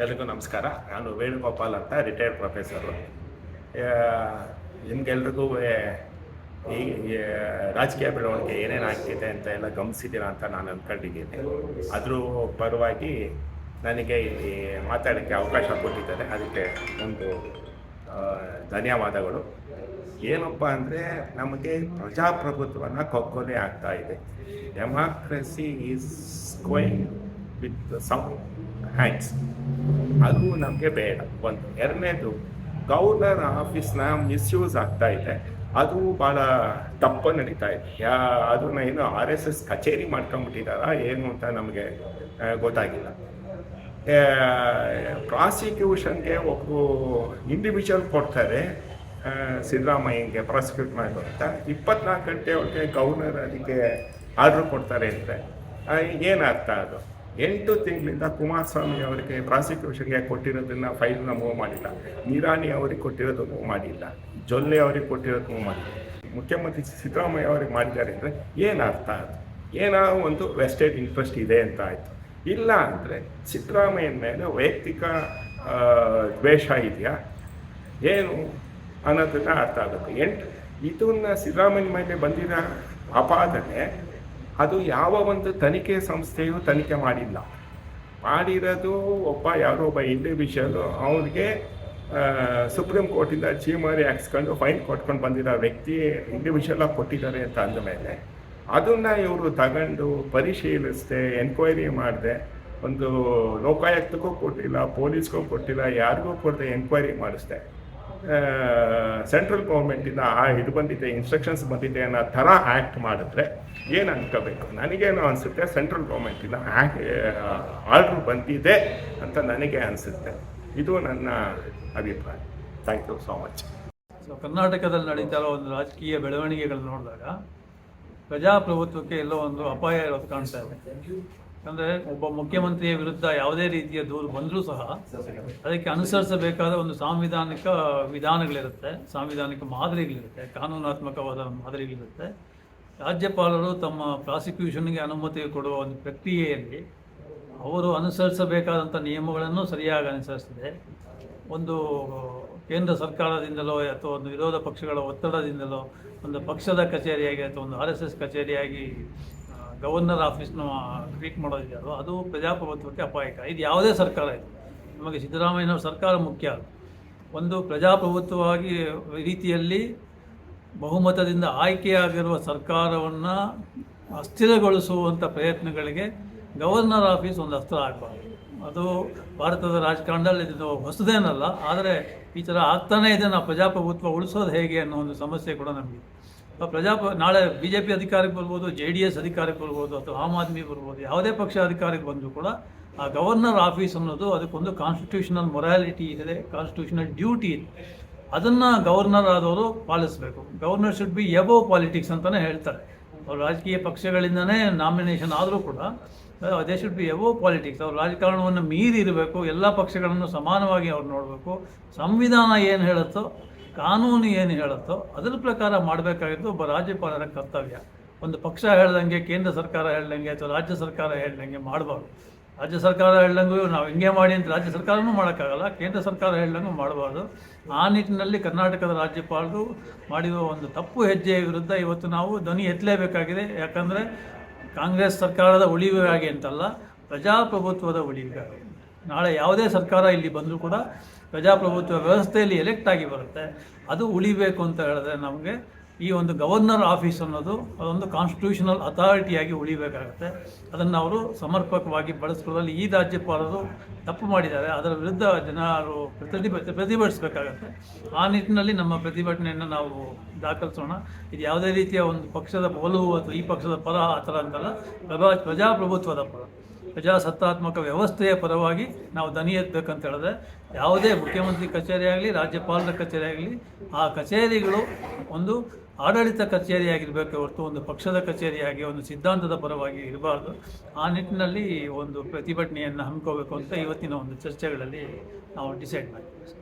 ಎಲ್ಲರಿಗೂ ನಮಸ್ಕಾರ. ನಾನು ವೇಣುಗೋಪಾಲ್ ಅಂತ ರಿಟೈರ್ಡ್ ಪ್ರೊಫೆಸರು ನಿಮ್ಗೆಲ್ರಿಗೂ ಈ ರಾಜಕೀಯ ಬೆಳವಣಿಗೆ ಏನೇನು ಆಗ್ತಿದೆ ಅಂತ ಎಲ್ಲ ಗಮನಿಸಿದ್ದೀರಾ ಅಂತ ನಾನು ಅಂದ್ಕೊಂಡಿದ್ದೀನಿ ಅದ್ರ ಪರವಾಗಿ ನನಗೆ ಇಲ್ಲಿ ಮಾತಾಡೋಕ್ಕೆ ಅವಕಾಶ ಕೊಟ್ಟಿದ್ದಾರೆ. ಅದಕ್ಕೆ ಒಂದು ಧನ್ಯವಾದಗಳು. ಏನಪ್ಪ ಅಂದರೆ, ನಮಗೆ ಪ್ರಜಾಪ್ರಭುತ್ವನ ಕೊಕ್ಕೊಲೆ ಆಗ್ತಾ ಇದೆ. Democracy is going with some hands ಅದು ನಮಗೆ ಬೇಡ. ಒಂದು. ಎರಡನೇದು ಗವರ್ನರ್ ಆಫೀಸ್ನ ಮಿಸ್ಯೂಸ್ ಆಗ್ತಾ ಇದೆ. ಅದು ಭಾಳ ತಪ್ಪು ನಡೀತಾ ಇದೆ. ಯಾ, ಅದನ್ನ ಏನು ಆರ್ ಎಸ್ ಎಸ್ ಕಚೇರಿ ಮಾಡ್ಕೊಂಡ್ಬಿಟ್ಟಿದಾರ, ಏನು ಅಂತ ನಮಗೆ ಗೊತ್ತಾಗಿಲ್ಲ. ಪ್ರಾಸಿಕ್ಯೂಷನ್ಗೆ ಒಬ್ಬರು ಇಂಡಿವಿಜುವಲ್ ಕೊಡ್ತಾರೆ. ಸಿದ್ದರಾಮಯ್ಯಂಗೆ ಪ್ರಾಸಿಕ್ಯೂಟ್ ಮಾಡೋದು ಅಂತ. ಇಪ್ಪತ್ನಾಲ್ಕು ಗಂಟೆ ಒಳಗೆ ಗವರ್ನರ್ ಅದಕ್ಕೆ ಆರ್ಡ್ರ್ ಕೊಡ್ತಾರೆ ಅಂದರೆ ಏನರ್ಥ ಅದು? ಎಂಟು ತಿಂಗಳಿಂದ ಕುಮಾರಸ್ವಾಮಿ ಅವರಿಗೆ ಪ್ರಾಸಿಕ್ಯೂಷನ್ಗೆ ಕೊಟ್ಟಿರೋದನ್ನ ಫೈಲ್ನ ಮೂವ್ ಮಾಡಿಲ್ಲ. ನಿರಾಣಿ ಅವರಿಗೆ ಕೊಟ್ಟಿರೋದು ಮೂವ್ ಮಾಡಿಲ್ಲ. ಜೊಲ್ಲೆ ಅವರಿಗೆ ಕೊಟ್ಟಿರೋದು ಮೂವ್ ಮಾಡಿಲ್ಲ. ಮುಖ್ಯಮಂತ್ರಿ ಸಿದ್ದರಾಮಯ್ಯ ಅವರಿಗೆ ಮಾಡಿದ್ದಾರೆ ಅಂದರೆ ಏನು ಅರ್ಥ ಅದು? ಏನೋ ಒಂದು ವೆಸ್ಟೆಡ್ ಇಂಟ್ರೆಸ್ಟ್ ಇದೆ ಅಂತ ಆಯಿತು. ಇಲ್ಲ ಅಂದರೆ ಸಿದ್ದರಾಮಯ್ಯನ ಮೇಲೆ ವೈಯಕ್ತಿಕ ದ್ವೇಷ ಇದೆಯಾ? ಏನು ಅನ್ನೋದನ್ನ ಅರ್ಥ ಆಗುತ್ತೆ ಎಂಟು, ಇದನ್ನ ಸಿದ್ದರಾಮಯ್ಯ ಮೇಲೆ ಬಂದಿರೋ ಅಪಾದನೆ ಅದು ಯಾವ ಒಂದು ತನಿಖೆ ಸಂಸ್ಥೆಯು ತನಿಖೆ ಮಾಡಿಲ್ಲ. ಮಾಡಿರೋದು ಒಬ್ಬ ಯಾರೋ ಒಬ್ಬ ಇಂಡಿವಿಜುವಲ್ ಅವ್ರಿಗೆ ಸುಪ್ರೀಂ ಕೋರ್ಟಿಂದ ಚೀಮಾರಿ ಹಾಕ್ಸ್ಕೊಂಡು ಫೈನ್ ಕೊಟ್ಕೊಂಡು ಬಂದಿರೋ ವ್ಯಕ್ತಿ ಇಂಡಿವಿಜುವಲ್ ಆಗಿ ಕೊಟ್ಟಿದ್ದಾರೆ ಅಂತ ಅಂದಮೇಲೆ, ಅದನ್ನ ಇವರು ತಗೊಂಡು ಪರಿಶೀಲಿಸದೆ ಎನ್ಕ್ವೈರಿ ಮಾಡಿದೆ. ಒಂದು ಲೋಕಾಯುಕ್ತಕ್ಕೂ ಕೊಟ್ಟಿಲ್ಲ, ಪೊಲೀಸ್ಗೂ ಕೊಟ್ಟಿಲ್ಲ, ಯಾರಿಗೂ ಕೊಡದೆ ಎನ್ಕ್ವೈರಿ ಮಾಡಿಸ್ದೆ. ಸೆಂಟ್ರಲ್ ಗೌರ್ಮೆಂಟಿಂದ ಆ ಇದು ಬಂದಿದೆ ಇನ್ಸ್ಟ್ರಕ್ಷನ್ಸ್ ಬಂದಿದೆ ಅನ್ನೋ ಥರ ಆ್ಯಕ್ಟ್ ಮಾಡಿದ್ರೆ ಏನು ಅನ್ಕೋಬೇಕು? ನನಗೇನು ಅನಿಸುತ್ತೆ? ಸೆಂಟ್ರಲ್ ಗೌರ್ಮೆಂಟಿಂದ ಆರ್ಡ್ರ್ ಬಂದಿದೆ ಅಂತ ನನಗೆ ಅನಿಸುತ್ತೆ. ಇದು ನನ್ನ ಅಭಿಪ್ರಾಯ. Thank you so much so, ಕರ್ನಾಟಕದಲ್ಲಿ ನಡೀತಾ ಇರೋ ಒಂದು ರಾಜಕೀಯ ಬೆಳವಣಿಗೆಗಳನ್ನ ನೋಡಿದಾಗ ಪ್ರಜಾಪ್ರಭುತ್ವಕ್ಕೆ ಎಲ್ಲೋ ಒಂದು ಅಪಾಯ ಇರೋದು ಕಾಣ್ತಾ ಇದೆ. ಅಂದರೆ ಒಬ್ಬ ಮುಖ್ಯಮಂತ್ರಿಯ ವಿರುದ್ಧ ಯಾವುದೇ ರೀತಿಯ ದೂರು ಬಂದರೂ ಸಹ ಅದಕ್ಕೆ ಅನುಸರಿಸಬೇಕಾದ ಒಂದು ಸಾಂವಿಧಾನಿಕ ವಿಧಾನಗಳಿರುತ್ತೆ, ಸಾಂವಿಧಾನಿಕ ಮಾದರಿಗಳಿರುತ್ತೆ, ಕಾನೂನಾತ್ಮಕವಾದ ಮಾದರಿಗಳಿರುತ್ತೆ. ರಾಜ್ಯಪಾಲರು ತಮ್ಮ ಪ್ರಾಸಿಕ್ಯೂಷನ್ಗೆ ಅನುಮತಿ ಕೊಡುವ ಒಂದು ಪ್ರಕ್ರಿಯೆಯಲ್ಲಿ ಅವರು ಅನುಸರಿಸಬೇಕಾದಂಥ ನಿಯಮಗಳನ್ನು ಸರಿಯಾಗಿ ಅನುಸರಿಸಿದೆ. ಒಂದು ಕೇಂದ್ರ ಸರ್ಕಾರದಿಂದಲೋ ಅಥವಾ ಒಂದು ವಿರೋಧ ಪಕ್ಷಗಳ ಒತ್ತಡದಿಂದಲೋ, ಒಂದು ಪಕ್ಷದ ಕಚೇರಿಯಾಗಿ ಅಥವಾ ಒಂದು ಆರ್ ಎಸ್ ಎಸ್ ಕಚೇರಿಯಾಗಿ ಗವರ್ನರ್ ಆಫೀಸ್ನ ಟ್ರೀಟ್ ಮಾಡೋದಿದೆಯಲ್ಲ ಅದು ಪ್ರಜಾಪ್ರಭುತ್ವಕ್ಕೆ ಅಪಾಯಕ. ಇದು ಯಾವುದೇ ಸರ್ಕಾರ ಇದೆ. ನಮಗೆ ಸಿದ್ದರಾಮಯ್ಯನವ್ರ ಸರ್ಕಾರ ಮುಖ್ಯ ಒಂದು ಪ್ರಜಾಪ್ರಭುತ್ವವಾಗಿ ರೀತಿಯಲ್ಲಿ ಬಹುಮತದಿಂದ ಆಯ್ಕೆಯಾಗಿರುವ ಸರ್ಕಾರವನ್ನು ಅಸ್ಥಿರಗೊಳಿಸುವಂಥ ಪ್ರಯತ್ನಗಳಿಗೆ ಗವರ್ನರ್ ಆಫೀಸ್ ಒಂದು ಅಸ್ತ್ರ ಆಗಬಾರ್ದು. ಅದು ಭಾರತದ ರಾಜಕಾರಣದಲ್ಲಿ ಇದು ಹೊಸದೇನಲ್ಲ, ಆದರೆ ಈ ಥರ ಆಗ್ತಾನೇ ಇದೆ. ನಾವು ಪ್ರಜಾಪ್ರಭುತ್ವ ಉಳಿಸೋದು ಹೇಗೆ ಅನ್ನೋ ಒಂದು ಸಮಸ್ಯೆ ಕೂಡ ನಮಗೆ ಆ ಪ್ರಜಾಪ, ನಾಳೆ ಬಿ ಜೆ ಪಿ ಅಧಿಕಾರಕ್ಕೆ ಬರ್ಬೋದು, ಜೆ ಡಿ ಎಸ್ ಅಧಿಕಾರಕ್ಕೆ ಬರ್ಬೋದು, ಅಥವಾ ಆಮ್ ಆದ್ಮಿ ಬರ್ಬೋದು, ಯಾವುದೇ ಪಕ್ಷ ಅಧಿಕಾರಕ್ಕೆ ಬಂದರೂ ಕೂಡ ಆ ಗವರ್ನರ್ ಆಫೀಸ್ ಅನ್ನೋದು ಅದಕ್ಕೊಂದು ಕಾನ್ಸ್ಟಿಟ್ಯೂಷನಲ್ ಮೊರಾಲಿಟಿ ಇದೆ ಕಾನ್ಸ್ಟಿಟ್ಯೂಷನಲ್ ಡ್ಯೂಟಿ ಇದೆ. ಅದನ್ನು ಗವರ್ನರ್ ಆದವರು ಪಾಲಿಸಬೇಕು. Governor should be above politics ಅಂತಲೇ ಹೇಳ್ತಾರೆ. ಅವ್ರು ರಾಜಕೀಯ ಪಕ್ಷಗಳಿಂದನೇ ನಾಮಿನೇಷನ್ ಆದರೂ ಕೂಡ they should be above politics ಅವ್ರು ರಾಜಕಾರಣವನ್ನು ಮೀರಿ ಇರಬೇಕು, ಎಲ್ಲ ಪಕ್ಷಗಳನ್ನು ಸಮಾನವಾಗಿ ಅವ್ರು ನೋಡಬೇಕು. ಸಂವಿಧಾನ ಏನು ಹೇಳುತ್ತೋ ಕಾನೂನು ಏನು ಹೇಳುತ್ತೋ ಅದರ ಪ್ರಕಾರ ಮಾಡಬೇಕಾಗಿದ್ದು ಒಬ್ಬ ರಾಜ್ಯಪಾಲರ ಕರ್ತವ್ಯ. ಒಂದು ಪಕ್ಷ ಹೇಳ್ದಂಗೆ, ಕೇಂದ್ರ ಸರ್ಕಾರ ಹೇಳ್ದಂಗೆ ಅಥವಾ ರಾಜ್ಯ ಸರ್ಕಾರ ಹೇಳ್ದಂಗೆ ಮಾಡಬಾರ್ದು. ರಾಜ್ಯ ಸರ್ಕಾರ ಹೇಳ್ದಂಗೂ ನಾವು ಹಿಂಗೆ ಮಾಡಿ ಅಂತ ರಾಜ್ಯ ಸರ್ಕಾರನೂ ಮಾಡೋಕ್ಕಾಗಲ್ಲ, ಕೇಂದ್ರ ಸರ್ಕಾರ ಹೇಳ್ದಂಗೂ ಮಾಡಬಾರ್ದು. ಆ ನಿಟ್ಟಿನಲ್ಲಿ ಕರ್ನಾಟಕದ ರಾಜ್ಯಪಾಲರು ಮಾಡಿರುವ ಒಂದು ತಪ್ಪು ಹೆಜ್ಜೆಯ ವಿರುದ್ಧ ಇವತ್ತು ನಾವು ಧ್ವನಿ ಎತ್ತಲೇಬೇಕಾಗಿದೆ. ಯಾಕಂದರೆ ಕಾಂಗ್ರೆಸ್ ಸರ್ಕಾರದ ಉಳಿವಿಗಾಗಿ ಅಂತಲ್ಲ, ಪ್ರಜಾಪ್ರಭುತ್ವದ ಉಳಿವಿಗಾಗಿ. ನಾಳೆ ಯಾವುದೇ ಸರ್ಕಾರ ಇಲ್ಲಿ ಬಂದರೂ ಕೂಡ ಪ್ರಜಾಪ್ರಭುತ್ವ ವ್ಯವಸ್ಥೆಯಲ್ಲಿ ಎಲೆಕ್ಟ್ ಆಗಿ ಬರುತ್ತೆ. ಅದು ಉಳಿಬೇಕು ಅಂತ ಹೇಳಿದ್ರೆ ನಮಗೆ ಈ ಒಂದು ಗವರ್ನರ್ ಆಫೀಸ್ ಅನ್ನೋದು ಅದೊಂದು ಕಾನ್ಸ್ಟಿಟ್ಯೂಷನಲ್ ಅಥಾರಿಟಿಯಾಗಿ ಉಳಿಬೇಕಾಗುತ್ತೆ. ಅದನ್ನು ಅವರು ಸಮರ್ಪಕವಾಗಿ ಬಳಸ್ಕೊಳ್ಳೋದಲ್ಲಿ ಈ ರಾಜ್ಯಪಾಲರು ತಪ್ಪು ಮಾಡಿದ್ದಾರೆ. ಅದರ ವಿರುದ್ಧ ಜನರು ಪ್ರತಿಭ, ಪ್ರತಿಭಟಿಸಬೇಕಾಗತ್ತೆ. ಆ ನಿಟ್ಟಿನಲ್ಲಿ ನಮ್ಮ ಪ್ರತಿಭಟನೆಯನ್ನು ನಾವು ದಾಖಲಿಸೋಣ. ಇದು ಯಾವುದೇ ರೀತಿಯ ಒಂದು ಪಕ್ಷದ ಒಲವು ಅಥವಾ ಈ ಪಕ್ಷದ ಪರ ಆ ಥರ ಅಂತಲ್ಲ ಪ್ರಜಾ ಪ್ರಜಾಪ್ರಭುತ್ವದ ಪರ. ಪ್ರಜಾಸತ್ತಾತ್ಮಕ ವ್ಯವಸ್ಥೆಯ ಪರವಾಗಿ ನಾವು ದನಿ ಎತ್ತಬೇಕಂತ ಹೇಳಿದ್ರೆ ಯಾವುದೇ ಮುಖ್ಯಮಂತ್ರಿ ಕಚೇರಿ ಆಗಲಿ, ರಾಜ್ಯಪಾಲರ ಕಚೇರಿ ಆಗಲಿ, ಆ ಕಚೇರಿಗಳು ಒಂದು ಆಡಳಿತ ಕಚೇರಿಯಾಗಿರಬೇಕು, ಹೊರತು ಒಂದು ಪಕ್ಷದ ಕಚೇರಿಯಾಗಿ, ಒಂದು ಸಿದ್ಧಾಂತದ ಪರವಾಗಿ ಇರಬಾರ್ದು. ಆ ನಿಟ್ಟಿನಲ್ಲಿ ಒಂದು ಪ್ರತಿಭಟನೆಯನ್ನು ಹಮ್ಮಿಕೋಬೇಕು ಅಂತ ಇವತ್ತಿನ ಒಂದು ಚರ್ಚೆಗಳಲ್ಲಿ ನಾವು ಡಿಸೈಡ್ ಮಾಡಿದ್ದೀವಿ